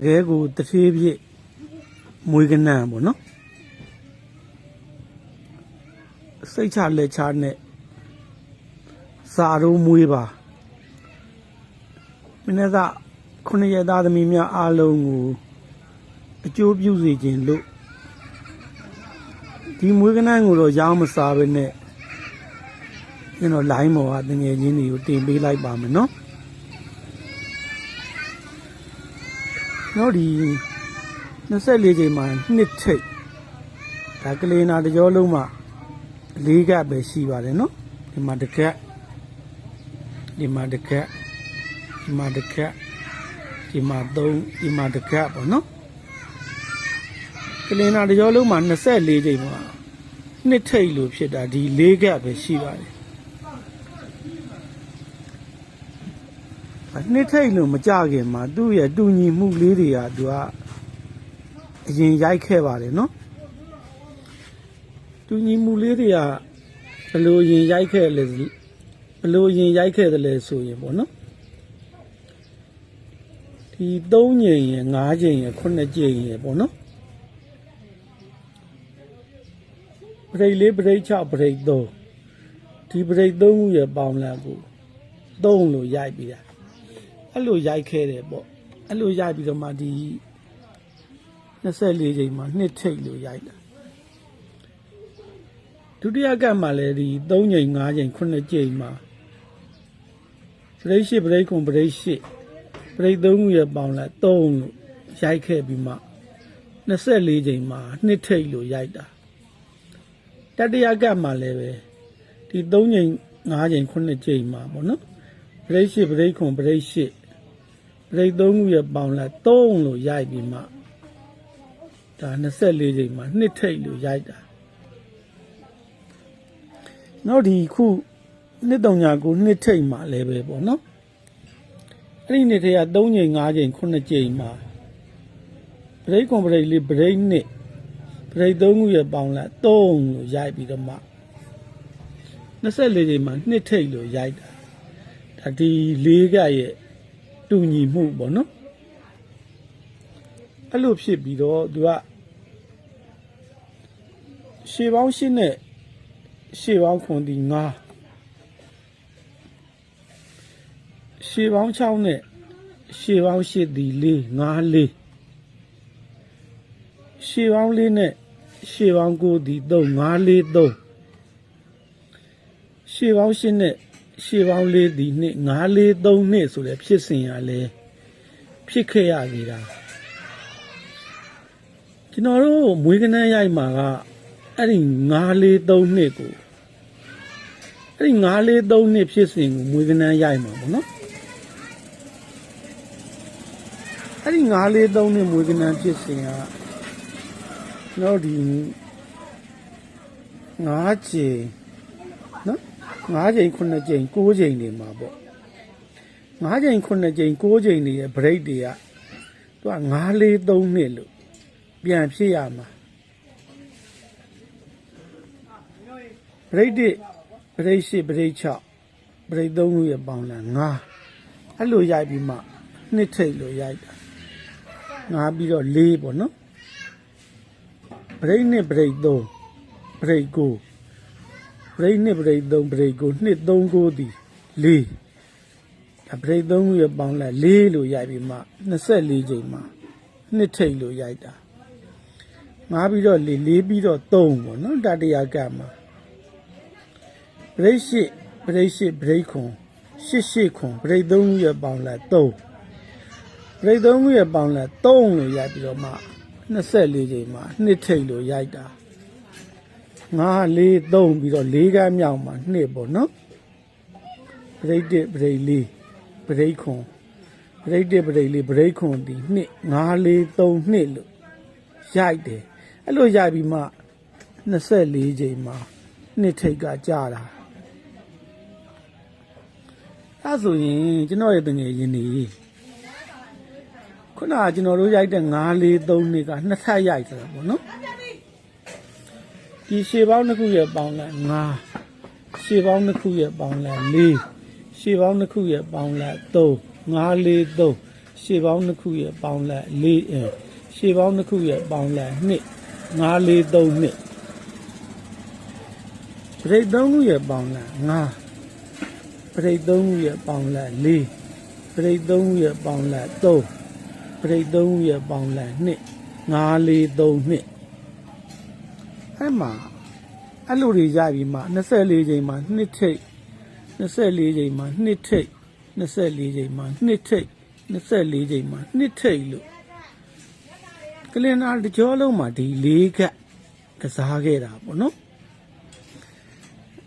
တကယ်ကိုတထေးပြည့်မွေးကနန်းပေါ့နော်စိတ်ချလက်ချနဲ့စာရုံးမွေးပါမင်းကခုနှစ်ရက်သားသမီးများအားလုံးကိုအကျိုးပြုစေခြင်းလို့ဒီမွေးကနန်းကိုတော့ရောင်းမစားဘဲနဲ့ကျွန်တော် line ပေါ်ကတငယ်ချင်းတွေကိုတင်ပေးလိုက်ပါမယ်နော် နော်ဒီ24ချိန်မှာနှစ်ထိတ်ဒါကလေးနာတကြောလုံးမှာ၄ကပ်ပဲရှိပါတယ်နော်ဒီမှာတစ်ကက်ဒီမှာတစ်ကက်ဒီမှာတစ်ကက်ဒီမှာ3ဒီမှာတစ်ကက်ပေါ့နော်ကလေးနာတကြောလုံးမှာ24ချိန်မှာနှစ်ထိတ်လို့ဖြစ်တာဒီ၄ကပ်ပဲရှိပါတယ် နှစ်ထိတ်လို့မကြခင်မှာသူ့ရဲ့တူညီမှုလေးတွေကသူကအရင်ရိုက်ခဲ့ပါတယ်နော်တူညီမှုလေးတွေကဘယ်လိုရင်ရိုက်ခဲ့လဲဘယ်လိုရင်ရိုက်ခဲ့တယ်လဲဆိုရင်ပေါ့နော်ဒီ3ညင်ရယ်5ညင်ရယ်9ညင်ရယ်ပေါ့နော်ပရိတ်လေးပရိတ်6ပရိတ်3ဒီပရိတ်3ခုရယ်ပေါင်းလိုက်ကို3လို့ရိုက်ပြီးတာ အဲ့လိုရိုက်ခဲ့တယ်ပေါ့အဲ့လိုရိုက်ပြီးတော့မှဒီ24ချိန်မှာနှစ်ထိတ်လို့ရိုက်တာဒုတိယကပ်မှာလည်းဒီ3ချိန်5ချိန်9ချိန်မှာပရိတ်8ပရိတ်9ပရိတ်8ပရိတ်3ခုရပေါင်းလိုက်3လို့ရိုက်ခဲ့ပြီးမှ24ချိန်မှာနှစ်ထိတ်လို့ရိုက်တာတတိယကပ်မှာလည်းပဲဒီ3ချိန်5ချိန်9ချိန်မှာပေါ့နော် ပရိတ်8ပရိတ်9ပရိတ်8ပရိတ်3ခုရပေါင်းလိုက်3လို့ရိုက်ပြီးမှဒါ24ချိန်မှာနှစ်ထိတ်လို့ရိုက်တာနောက်ဒီခုနှစ်တုံညာကိုနှစ်ထိတ်မှာလည်းပဲပေါ့နော်အဲ့ဒီနှစ်ထဲက3ချိန်5ချိန်9ချိန်မှာပရိတ်ကွန်ပရိတ်လေးပရိတ်နှစ်ပရိတ်3ခုရပေါင်းလိုက်3လို့ရိုက်ပြီးတော့မှ24ချိန်မှာနှစ်ထိတ်လို့ရိုက်တာ ဒါဒီလေးကရဲ့တူညီမှုပေါ့နော်အဲ့လိုဖြစ်ပြီးတော့သူကရှေပေါင်းရှင်းနဲ့ရှေပေါင်းခွန်ဒီ9ရှေပေါင်း6နဲ့ရှေပေါင်း8ဒီ4 5 4ရှေပေါင်း4နဲ့ရှေပေါင်း9ဒီ3 5 4 3ရှေပေါင်း8နဲ့ ရှေပေါင်း4ဒီ2 5 4 3နှစ်ဆိုတဲ့ဖြစ်စဉ်ရလဲဖြစ်ခဲ့ရသေးတာကျွန်တော်တို့မွေးကနန်းရိုက်မှာကအဲ့ဒီ9 4 3နှစ်ကိုအဲ့ဒီ9 4 3နှစ်ဖြစ်စဉ်ကိုမွေးကနန်းရိုက်မှာပေါ့နော်အဲ့ဒီ9 4 3နှစ်မွေးကနန်းဖြစ်စဉ်ကကျွန်တော်ဒီ9ချိန်နော် 9ချိန်9ချိန်9ချိန်နေမှာပေါ့9ချိန်9ချိန်9ချိန်နေရဲ့ break တွေကသူက9 4 3နှစ်လို့ပြန်ဖြစ်ရမှာ break 1 break 10 break 6 break 3ခုရပေါင်းလာ9အဲ့လိုရိုက်ပြီးမှနှစ်ထိတ်လို့ရိုက်တာ9ပြီးတော့4ပေါ့နော် break 2 break 3 break 9 break 2 break 3 break 9နှစ်3 9ဒီ4ဒါ break 3ခုရပေါင်းလာ4လို့ရိုက်ပြီးမှ24ချိန်မှာနှစ်ထိတ်လို့ရိုက်တာ9ပြီးတော့4 4ပြီးတော့3ပေါ့နော်တတိယကမှာဘရိတ်ရှိဘရိတ်ရှိဘရိတ်ခွန်ရှစ်ရှစ်ခွန်ဘရိတ်သုံးခုရပေါင်းလာ3ဘရိတ်သုံးခုရပေါင်းလာ3လို့ရိုက်ပြီးတော့မှ24ချိန်မှာနှစ်ထိတ်လို့ရိုက်တာ 9 4 3ပြီးတော့၄ကမ်းမြောက်မှာနှစ်ပေါ့နော်ဘရိတ်1ဘရိတ်4ဘရိတ်ခွန်ဘရိတ်1ဘရိတ်4ဘရိတ်ခွန်ဒီနှစ်9 4 3နှစ်လို့ရိုက်တယ်အဲ့လိုရိုက်ပြီးမှ24ချိန်မှာနှစ်ထိတ်ကကြာတာအဲဆိုရင်ကျွန်တော်ရဲ့တငယ်ရင်းနေခုနကကျွန်တော်တို့ရိုက်တဲ့9 4 3နှစ်ကနှစ်ထပ်ရိုက်တာပေါ့နော် ဒီရှေပေါင်းတစ်ခုရဲ့ပေါင်းလဲ9ရှေပေါင်းတစ်ခုရဲ့ပေါင်းလဲ4ရှေပေါင်းတစ်ခုရဲ့ပေါင်းလဲ3 5 4 3ရှေ့ပေါင်းနှစ်ခုရဲ့ပေါင်းလက်၄အဲရှေ့ပေါင်းနှစ်ခုရဲ့ပေါင်းလက်2 5 4 3နှစ်ပရိတ်သုံးခုရဲ့ပေါင်းလက်5ပရိတ်သုံးခုရဲ့ပေါင်းလက်4ပရိတ်သုံးခုရဲ့ပေါင်းလက်3ပရိတ်သုံးခုရဲ့ပေါင်းလက်2 5 4 3နှစ် အဲ့မှာအဲ့လိုတွေရပြီမှ24ချိန်မှာနှစ်ထိတ်24ချိန်မှာနှစ်ထိတ်24ချိန်မှာနှစ်ထိတ်24ချိန်မှာနှစ်ထိတ်လို့ကလင်နာတကြောလုံးမှာဒီ၄ခက်ကစားခဲ့တာပေါ့နော်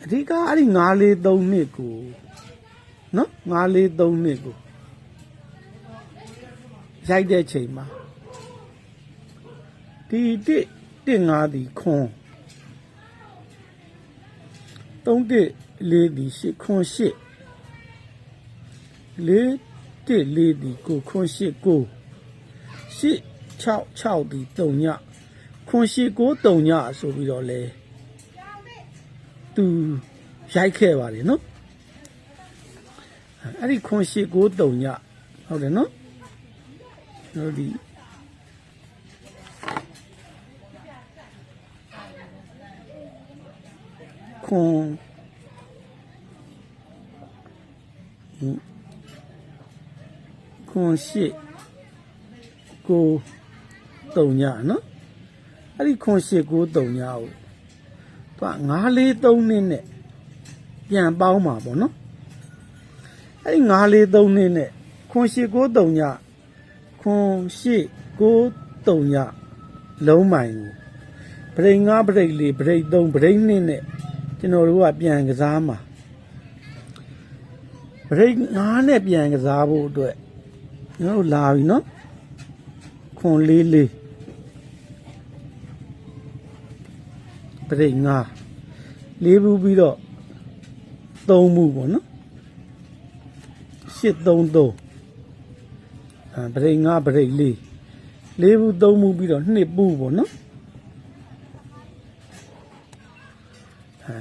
အဓိကအဲ့ဒီ9 4 3နှစ်ကိုနော်9 4 3နှစ်ကိုရိုက်တဲ့ချိန်မှာဒီတစ်တစ်ငါးဒီခွန် သုံးတစ်လေးဒီရှစ်ခွန်ရှစ်လေးတစ်လေးဒီကိုခွန်ရှစ်ကိုရှစ်6 6ဒီတုံညခွန်ရှစ်ကိုတုံညဆိုပြီးတော့လဲသူရိုက်ခဲ့ပါတယ်နော်အဲ့ဒီခွန်ရှစ်ကိုတုံညဟုတ်တယ်နော်ကျွန်တော်ဒီ ခွန်ဟင်ခွန်ရှစ်ကိုတုံညနော်အဲ့ဒီခွန်ရှစ်ကိုတုံညကိုသူက9 4 3နှစ်နဲ့ပြန်ပေါင်းမှာပေါ့နော်အဲ့ဒီ9 4 3နှစ်နဲ့ခွန်ရှစ်ကိုတုံညခွန်ရှစ်ကိုတုံညလုံးမိုင်ကိုဗရိတ်9ဗရိတ်4ဗရိတ်3ဗရိတ်2နဲ့ ကျွန်တော်တို့ကပြန်ကစားမှာဗရိတ်9နဲ့ပြန်ကစားဖို့အတွက်ကျွန်တော်တို့လာပြီနော်ခွန်လေးလေးပရိတ်9လေးဘူးပြီးတော့3မှုပေါ့နော်833အဲပရိတ်9ပရိတ်လေးလေးဘူး3မှုပြီးတော့2ပူပေါ့နော် အဲ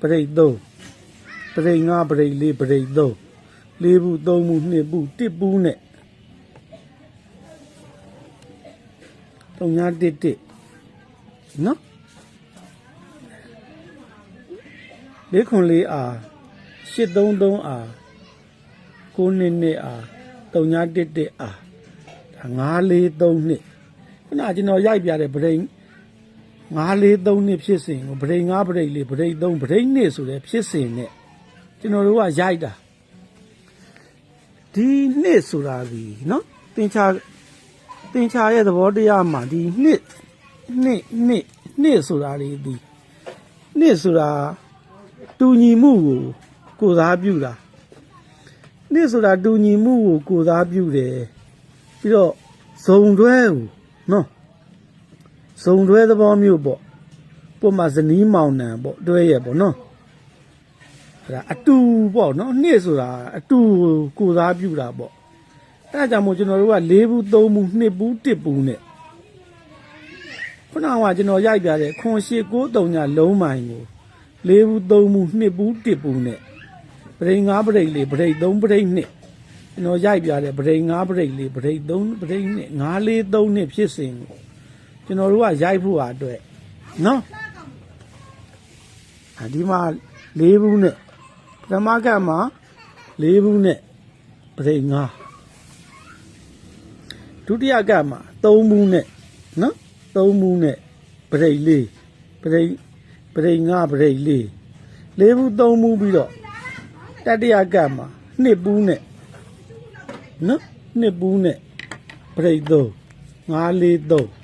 ပရိတ်3ပရိတ်9ပရိတ်4ပရိတ်3လေးဘူး3မှု2ပူ1ပူနဲ့3ညာ1 1နော်လေးခွန်လေးအား833အား9နှစ်နှစ်အား3ညာ1 1အားဒါ943နှစ်ခုနကကျွန်တော်ရိုက်ပြတဲ့ဗရိန် 943နှစ်ဖြစ်စဉ်ကိုဗရိန်9ဗရိန်4ဗရိန်3ဗရိန်2ဆိုတဲ့ဖြစ်စဉ်နဲ့ကျွန်တော်တို့ကရိုက်တာဒီနှစ်ဆိုတာဒီနော်တင်ချာတင်ချာရဲ့သဘောတရားမှာဒီနှစ်နှစ်နှစ်နှစ်ဆိုတာလေးဒီနှစ်ဆိုတာတူညီမှုကိုကိုစားပြုတာနှစ်ဆိုတာတူညီမှုကိုကိုစားပြုတယ်ပြီးတော့ဇုံတွဲကိုနော် ဇုံတွဲသဘောမျိုးပေါ့ပုံမှာဇနီးမောင်နှံပေါ့တွဲရဲ့ပေါ့နော်အဲ့ဒါအတူပေါ့နော်နှစ်ဆိုတာအတူကိုစားပြုတာပေါ့အဲ့ဒါကြောင့်မို့ကျွန်တော်တို့က၄ဘူး၃ဘူးနှစ်ဘူးတစ်ဘူးနဲ့ခုနကကျွန်တော်ရိုက်ပြတဲ့ခွန်ရှိကိုတုံညာလုံးမိုင်ကို၄ဘူး၃ဘူးနှစ်ဘူးတစ်ဘူးနဲ့ပရိတ်၅ပရိတ်၄ပရိတ်၃ပရိတ်နှစ်ကျွန်တော်ရိုက်ပြတဲ့ပရိတ်၅ပရိတ်၄ပရိတ်၃ပရိတ်နှစ်၅၄၃နှစ်ဖြစ်စဉ်ကို ကျွန်တော်တို့ကရိုက်ဖို့ဟာအတွက်နော်အဒီမှာ၄ဘူးနဲ့ပထမကမှာ၄ဘူးနဲ့ပရိတ်၅ဒုတိယကမှာ၃ဘူးနဲ့နော်၃ဘူးနဲ့ပရိတ်၄ပရိတ်ပရိတ်၅ပရိတ်၄၄ဘူး၃ဘူးပြီးတော့တတိယကမှာနှစ်ဘူးနဲ့နော်နှစ်ဘူးနဲ့ပရိတ်၃၅၄၃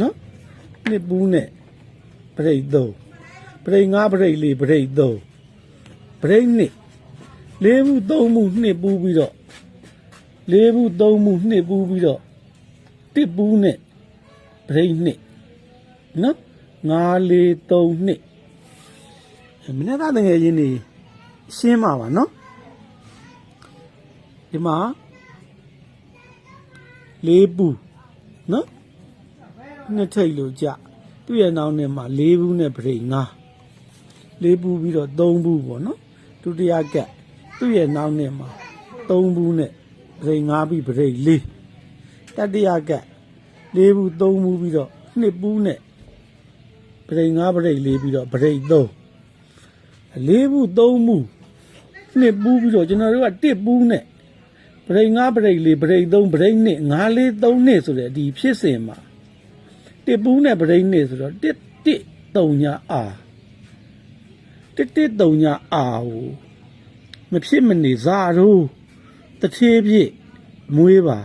နော်နှစ်ဘူးနဲ့ပရိတ်၃ပရိတ်၅ပရိတ်၄ပရိတ်၃ပရိတ်နှစ်လေးဘူးသုံးဘူးနှစ်ဘူးပြီးတော့လေးဘူးသုံးဘူးနှစ်ဘူးပြီးတော့တစ်ဘူးနဲ့ပရိတ်နှစ်နော်၅လေး၃နှစ်မနေ့ကတကယ်ချင်းနေရှင်းပါပါနော်ဒီမှာလေးဘူးနော် နှစ်ထိတ်လို့ကြသူ့ရဲ့နောက်နဲ့မှာလေးဘူးနဲ့ပရိတ်၅လေးဘူးပြီးတော့၃ဘူးပေါ့နော်ဒုတိယကက်သူ့ရဲ့နောက်နဲ့မှာ၃ဘူးနဲ့ပပရိတ်၅ပြီးပရိတ်၄တတိယကတ်၄ဘူး၃ဘူးပြီးတော့နှစ်ဘူးနဲ့ပရိတ်၅ပရိတ်၄ပြီးတော့ပရိတ်၃၄ဘူး၃ဘူးနှစ်ဘူးပြီးတော့ကျွန်တော်တို့ကတစ်ဘူးနဲ့ပရိတ်၅ပရိတ်၄ပရိတ်၃ပရိတ်နှစ်၅၄၃နှစ်ဆိုတဲ့ဒီဖြစ်စဉ်မှာ တစ်ဘူးနဲ့ပရိတ်နှစ်ဆိုတော့တစ်တစ်၃ညာအာတစ်တစ်၃ညာအာကိုမဖြစ်မနေဇာတို့တထေးပြည့်မွေးပါ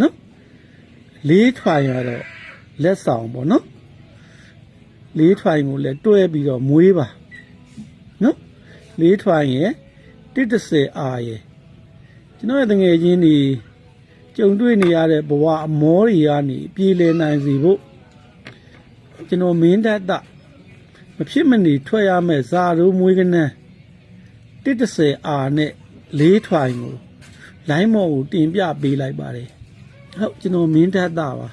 နော်လေးထွာရတော့လက်ဆောင်ပေါ့နော်လေးထွာရင်ကိုလည်းတွဲပြီးတော့မွေးပါနော်လေးထွာရင်တစ်တစ်ဆယ်အာရဲ့ကျွန်တော်ရဲ့တငယ်ချင်းတွေ ကြုံတွေ့နေရတဲ့ဘဝအမောတွေကနေပြေလည်နိုင်စီဖို့ကျွန်တော်မင်းတတ်တာမဖြစ်မနေထွက်ရမယ်ဇာတို့မွေးကနန်းတစ်တစ်ဆယ်အာနဲ့လေးထွာရင်ကိုလိုင်းမော်ကိုတင်ပြပေးလိုက်ပါတယ်ဟုတ်ကျွန်တော်မင်းတတ်တာပါ